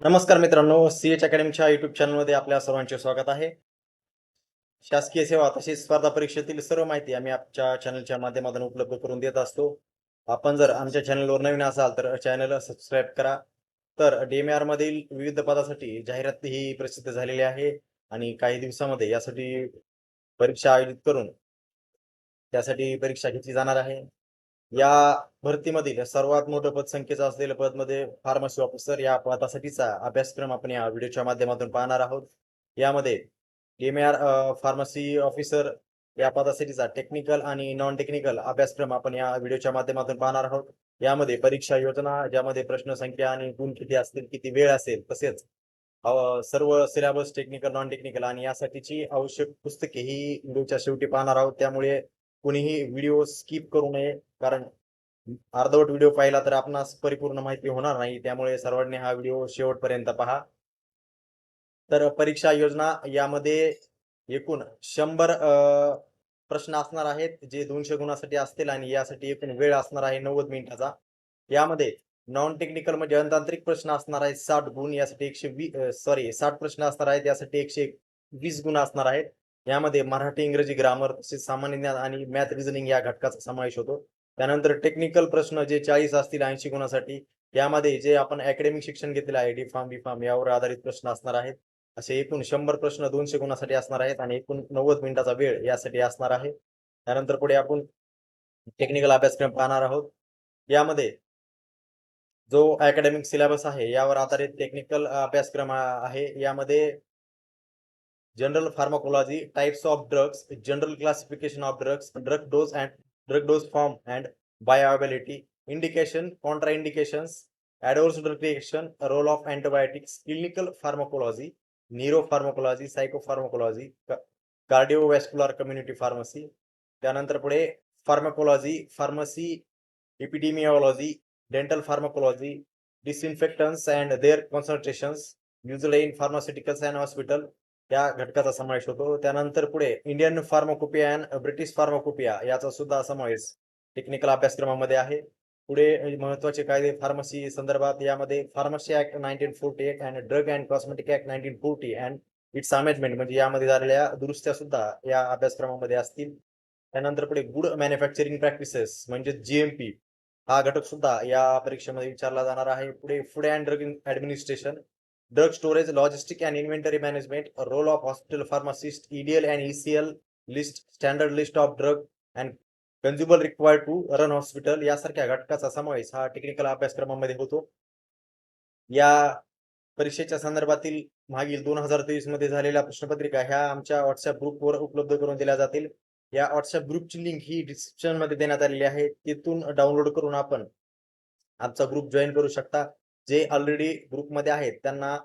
नमस्कार मित्रांनो C H अकॅडमीच्या YouTube चॅनलमध्ये आपल्या सर्वांचे स्वागत आहे. शासकीय सेवा तसेच स्पर्धा परीक्षेतील सर्व माहिती आम्ही आमच्या चॅनलच्या माध्यमातून उपलब्ध करून देत असतो. आपण जर आमच्या चॅनलवर नवीन असाल तर चॅनल सबस्क्राईब करा. तर डीएमआर मधील विविध पदासाठी जाहिरात ही प्रसिद्ध झालेली आहे आणि काही दिवसामध्ये यासाठी परीक्षा आयोजित करून त्यासाठी परीक्षा घेतली जाणार आहे. या भरतीमधील सर्वात मोठं पदसंख्येचं असलेलं पदमध्ये फार्मसी ऑफिसर या पदासाठीचा अभ्यासक्रम आपण या व्हिडिओच्या माध्यमातून पाहणार आहोत. यामध्ये एम आर फार्मसी ऑफिसर या पदासाठीचा टेक्निकल आणि नॉन टेक्निकल अभ्यासक्रम आपण या व्हिडिओच्या माध्यमातून पाहणार आहोत. यामध्ये परीक्षा योजना ज्यामध्ये प्रश्न संख्या आणि गुण किती असतील किती वेळ असेल तसेच सर्व सिलेबस टेक्निकल नॉन टेक्निकल आणि यासाठीची आवश्यक पुस्तके ही व्हिडिओच्या शेवटी पाहणार आहोत. त्यामुळे कुणीही व्हिडिओ स्किप करू नये. कारण अर्धवट व्हिडिओ पाहिला तर आपणास परिपूर्ण माहिती होणार नाही. त्यामुळे सर्वांनी हा व्हिडिओ शेवटपर्यंत पहा. तर परीक्षा योजना यामध्ये एकूण शंभर प्रश्न असणार आहेत जे दोनशे गुणासाठी असतील आणि यासाठी एकूण वेळ असणार आहे नव्वद मिनिटाचा. यामध्ये नॉन टेक्निकल म्हणजे अनतांत्रिक प्रश्न असणार आहेत साठ गुण यासाठी एकशे वी सॉरी साठ प्रश्न असणार आहेत यासाठी एकशे वीस गुण असणार आहेत. यामध्ये मराठी इंग्रजी ग्रामर तसेच सामान्य ज्ञान आणि मॅथ रिझनिंग या घटकाचा समावेश होतो. त्यानंतर टेक्निकल प्रश्न जे चाळीस असतील ऐंशी गुणासाठी यामध्ये जे आपण अकॅडमिक शिक्षण घेतलेलं आहे डी फार्म बी फार्म यावर आधारित प्रश्न असणार आहेत. असे एकूण शंभर प्रश्न दोनशे गुणासाठी असणार आहेत आणि एकूण नव्वद मिनिटाचा वेळ यासाठी असणार आहे. त्यानंतर पुढे आपण टेक्निकल अभ्यासक्रम पाहणार आहोत. यामध्ये जो अकॅडमिक सिलेबस आहे यावर आधारित टेक्निकल अभ्यासक्रम आहे. यामध्ये general pharmacology types of drugs general classification of drugs drug dose and drug dose form and bioavailability indication contraindications adverse drug reaction role of antibiotics clinical pharmacology neuropharmacology psychopharmacology ca- cardiovascular community pharmacy त्यानंतर पुढे pharmacology pharmacy epidemiology dental pharmacology disinfectants and their concentrations usually in pharmaceuticals and hospital या घटकाचा समावेश होतो. त्यानंतर पुढे Indian pharmacopoeia and British pharmacopoeia याचा सुद्धा समावेश टेक्निकल अभ्यासक्रमामध्ये आहे. पुढे महत्त्वाचे कायदे फार्मसी संदर्भात यामध्ये pharmacy act nineteen forty eight and drug and cosmetic act nineteen forty and its amendment म्हणजे यामध्ये झालेल्या दुरुस्त्या सुद्धा या अभ्यासक्रमामध्ये असतील. त्यानंतर पुढे गुड मॅन्युफॅक्चरिंग प्रॅक्टिसेस म्हणजे जीएमपी हा घटक सुद्धा या परीक्षेमध्ये विचारला जाणार आहे. पुढे food and drug administration drug storage logistic and inventory management role of hospital pharmacist EDL and ECL list standard list of drug and consumer required to run hospital यासारख्या घटकाचा समावेश हा टेक्निकल अभ्यासक्रमामध्ये होतो. या परीक्षेच्या संदर्भातील मागील दोन हजार तेवीसमध्ये झालेल्या प्रश्नपत्रिका ह्या आमच्या व्हॉट्सअप ग्रुपवर उपलब्ध करून दिल्या जातील. या व्हॉट्सअप ग्रुपची लिंक ही डिस्क्रिप्शनमध्ये देण्यात आलेली आहे. तिथून डाउनलोड करून आपण आमचा ग्रुप जॉईन करू शकता. जे ऑलरेडी ग्रुपमध्ये आहेत त्यांना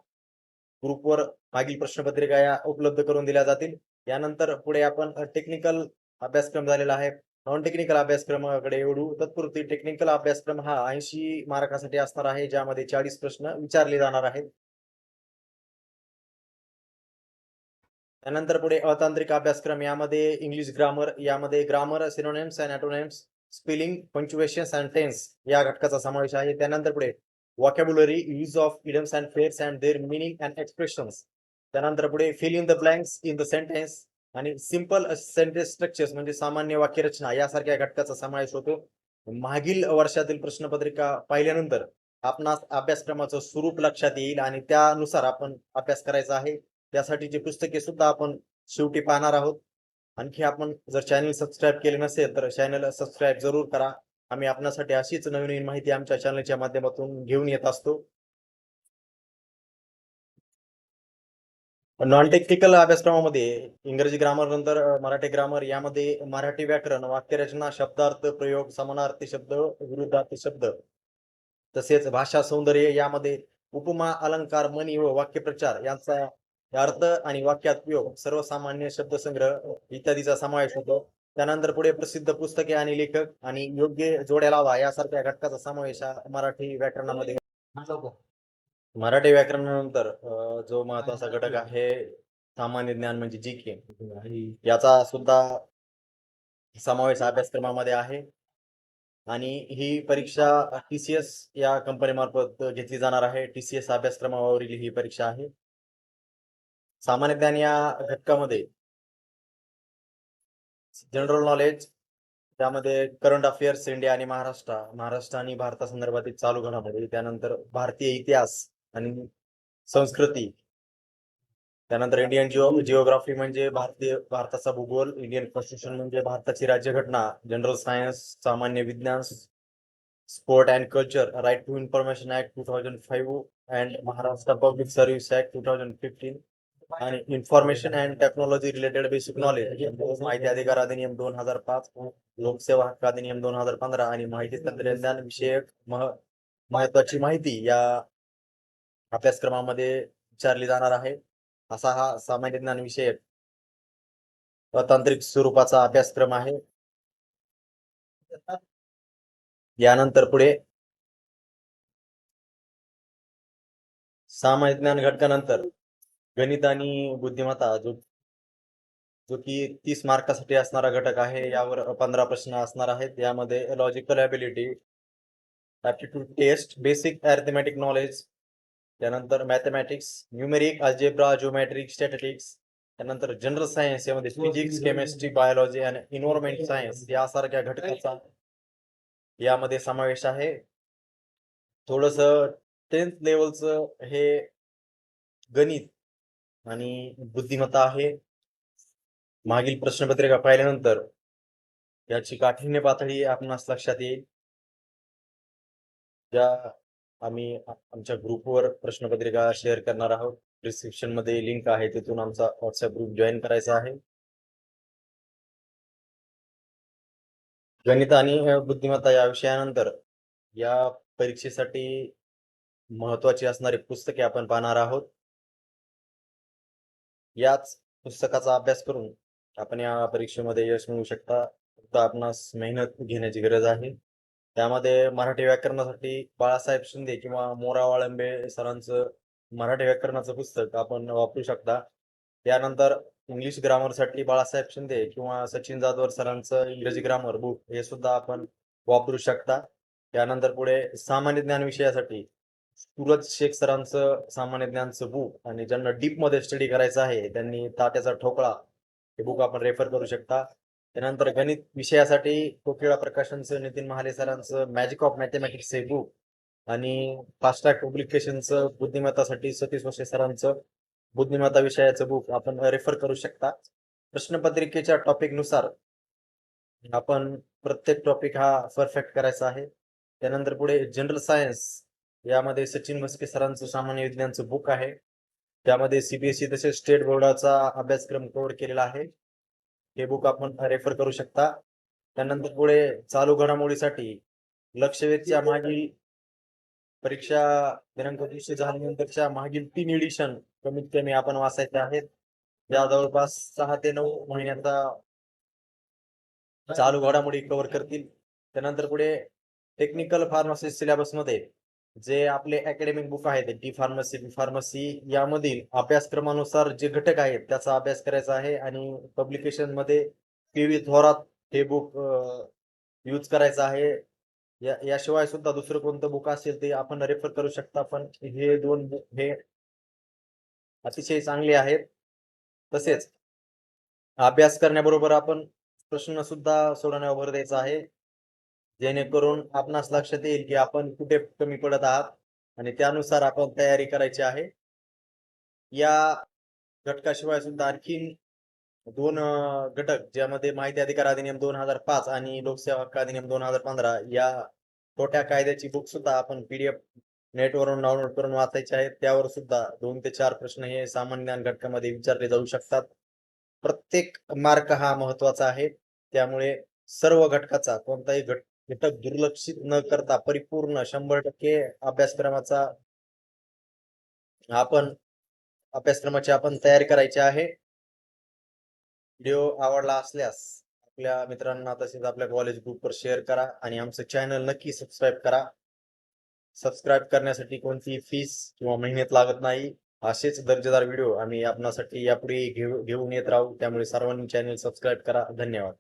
ग्रुपवर मागील प्रश्नपत्रिका या उपलब्ध करून दिल्या जातील. यानंतर पुढे आपण टेक्निकल अभ्यासक्रम झालेला आहे. नॉन टेक्निकल अभ्यासक्रमाकडे एवढू. तत्पुरती टेक्निकल अभ्यासक्रम हा ऐंशी मार्कासाठी असणार आहे ज्यामध्ये चाळीस प्रश्न विचारले जाणार आहेत. त्यानंतर पुढे अतांत्रिक अभ्यासक्रम. यामध्ये इंग्लिश ग्रामर यामध्ये grammar synonyms and antonyms spelling punctuation and tense या घटकाचा समावेश आहे. त्यानंतर पुढे vocabulary, use of idioms and phrases and their meaning and expressions. त्यानंतर पुढे fill in the blanks in the sentence आणि सिंपल सेंटेन्स स्ट्रक्चर्स म्हणजे सामान्य वाक्यरचना यासारख्या घटकाचा समावेश होतो. मागील वर्षातील प्रश्नपत्रिका पाहिल्यानंतर आपणास अभ्यासक्रमाचं स्वरूप लक्षात येईल आणि त्यानुसार आपण अभ्यास करायचा आहे. त्यासाठीची पुस्तके सुद्धा आपण शेवटी पाहणार आहोत. आणखी आपण जर चॅनल सबस्क्राईब केले नसेल तर चॅनल सबस्क्राईब जरूर करा. आम्ही आपणासाठी अशीच नवीन नवीन माहिती आमच्या चॅनलच्या माध्यमातून घेऊन येत असतो. नॉन टेक्निकल अभ्यासक्रमामध्ये इंग्रजी ग्रामर नंतर मराठी ग्रामर यामध्ये मराठी व्याकरण वाक्यरचना शब्दार्थ प्रयोग समानार्थी शब्द विरुद्धार्थी शब्द तसेच भाषा सौंदर्य यामध्ये उपमा अलंकार मनी व वाक्यप्रचार यांचा अर्थ आणि वाक्यात उपयोग सर्वसामान्य शब्दसंग्रह इत्यादीचा समावेश होतो. त्यानंतर पुढे प्रसिद्ध पुस्तके आणि लेखक आणि योग्य जोड्या लावा यासारख्या घटकाचा समावेश मराठी व्याकरणामध्ये मराठी व्याकरणानंतर जो महत्त्वाचा घटक आहे सामान्य ज्ञान म्हणजे जी के याचा सुद्धा समावेश अभ्यासक्रमामध्ये आहे. आणि ही परीक्षा टी सी एस या कंपनीमार्फत घेतली जाणार आहे. टी सी एस अभ्यासक्रमावरील ही परीक्षा आहे. सामान्य ज्ञान या घटकामध्ये जनरल नॉलेज त्यामध्ये करंट अफेअर्स इंडिया आणि महाराष्ट्र. महाराष्ट्र आणि भारतासंदर्भातील चालू घडामोडी त्यानंतर भारतीय इतिहास आणि संस्कृती. त्यानंतर इंडियन जिओ जिओग्राफी म्हणजे भारतीय भारताचा भूगोल इंडियन कॉन्स्टिट्यूशन म्हणजे भारताची राज्यघटना जनरल सायन्स सामान्य विज्ञान sport and culture right to information act two thousand five and Maharashtra public service act two thousand fifteen. आणि information and technology related basic knowledge माहिती अधिकार अधिनियम दोन हजार पाच लोकसेवा हक्क अधिनियम दोन हजार पंधरा आणि माहिती तंत्रज्ञान विषयक मह महत्वाची माहिती या अभ्यासक्रमामध्ये विचारली जाणार आहे. असा हा सामान्य ज्ञान विषयक अतांत्रिक स्वरूपाचा अभ्यासक्रम आहे. यानंतर पुढे सामान्य ज्ञान घटकानंतर गणित आणि बुद्धिमत्ता जो जो की तीस मार्कासाठी असणारा घटक आहे यावर पंधरा प्रश्न असणार आहेत. यामध्ये logical ability aptitude test basic arithmetic knowledge त्यानंतर mathematics numeric algebra geometric statistics त्यानंतर जनरल सायन्स यामध्ये फिजिक्स केमिस्ट्री बायोलॉजी आणि इन्व्हायरमेंट सायन्स यासारख्या घटकाचा यामध्ये समावेश आहे. थोडस टेन्थ लेवलचं हे गणित आणि बुद्धिमत्ता आहे. मागील प्रश्नपत्रिका पाहिल्यानंतर याची काठिण्य पातळी आपणास लक्षात येईल. ज्या आम्ही आमच्या ग्रुपवर प्रश्नपत्रिका शेअर करणार आहोत. डिस्क्रिप्शनमध्ये लिंक आहे. तिथून आमचा व्हॉट्सअप ग्रुप जॉईन करायचा आहे. गणित आणि बुद्धिमत्ता या विषयानंतर या परीक्षेसाठी महत्वाची असणारी पुस्तके आपण पाहणार आहोत. याच पुस्तकाचा अभ्यास करून आपण या परीक्षेमध्ये यश मिळवू शकता. फक्त आपणास मेहनत घेण्याची गरज आहे. त्यामध्ये मराठी व्याकरणासाठी बाळासाहेब शिंदे किंवा मोरा वाळंबे सरांचं मराठी व्याकरणाचं पुस्तक आपण वापरू शकता. त्यानंतर इंग्लिश ग्रामरसाठी बाळासाहेब शिंदे किंवा सचिन जाधवर सरांचं इंग्रजी ग्रामर बुक हे सुद्धा आपण वापरू शकता. त्यानंतर पुढे सामान्य ज्ञान विषयासाठी सूरज शेख सरांचं सामान्य ज्ञानचं बुक आणि ज्यांना डीपमध्ये स्टडी करायचं आहे त्यांनी तात्याचा ठोकळा हे बुक आपण रेफर करू शकता. त्यानंतर गणित विषयासाठी कोकिळा प्रकाशनचं नितीन महाले सरांचं मॅजिक ऑफ मॅथमॅटिक्स हे बुक आणि फास्ट पब्लिकेशनचं बुद्धिमत्तासाठी सतीश वशे सरांचं बुद्धिमत्ता विषयाचं बुक आपण रेफर करू शकता. प्रश्नपत्रिकेच्या टॉपिकनुसार आपण प्रत्येक टॉपिक हा परफेक्ट करायचा आहे. त्यानंतर पुढे जनरल सायन्स यामध्ये सचिन म्हस्के सरांचं सामान्य विज्ञानचं बुक आहे. त्यामध्ये सीबीएसई E तसेच स्टेट बोर्डाचा अभ्यासक्रम कव्हर केलेला आहे. हे बुक आपण रेफर करू शकता. त्यानंतर पुढे चालू घडामोडीसाठी लक्षवेधच्या मागील परीक्षा दिनांक दिवशी झाल्यानंतरच्या मागील तीन एडिशन कमीत कमी आपण वाचायचे आहेत. या जवळपास सहा ते नऊ महिन्याचा चालू घडामोडी कव्हर करतील. त्यानंतर पुढे टेक्निकल फार्मसी सिलेबसमध्ये जे आपले अकॅडमिक बुक आहेत डी फार्मसी बी फार्मसी यामधील अभ्यासक्रमानुसार जे घटक आहेत त्याचा अभ्यास करायचा आहे आणि पब्लिकेशनमध्ये पी व्ही थोरात हे बुक यूज करायचं आहे. या याशिवाय सुद्धा दुसरं कोणतं बुक असेल ते आपण रेफर करू शकता पण हे दोन बुक हे अतिशय चांगले आहेत. तसेच अभ्यास करण्याबरोबर आपण प्रश्न सुद्धा सोडवण्यावर भर द्यायचा आहे. जेणेकरून आपणास लक्षात येईल की आपण कुठे कमी पडत आहात आणि त्यानुसार आपण तयारी करायची आहे. या घटकाशिवाय सुद्धा आणखीन दोन घटक ज्यामध्ये माहिती अधिकार अधिनियम दोन हजार पाच आणि लोकसेवा हक्क अधिनियम दोन हजार पंधरा या छोट्या कायद्याची बुक सुद्धा आपण पीडीएफ नेटवरून डाउनलोड करून वाचायचे आहेत त्यावर सुद्धा दोन ते चार प्रश्न हे सामान्य ज्ञान घटकामध्ये विचारले जाऊ शकतात. प्रत्येक मार्क हा महत्त्वाचा आहे. त्यामुळे सर्व घटकाचा कोणताही घट घटक दुर्लक्षित न करता परिपूर्ण शंभर टक्के अभ्यासक्रमाचा आपण अभ्यासक्रमाची आपण तयारी करायची आहे. व्हिडिओ आवडला असल्यास आपल्या मित्रांना तसेच आपल्या कॉलेज ग्रुपवर शेअर करा आणि आमचं चॅनल नक्की सबस्क्राईब करा. सबस्क्राईब करण्यासाठी कोणतीही फीस किंवा मेहनत लागत नाही. असेच दर्जेदार व्हिडिओ आम्ही आपणासाठी यापुढे घेऊ घेऊन येत राहू. त्यामुळे सर्वांनी चॅनल सबस्क्राईब करा. धन्यवाद.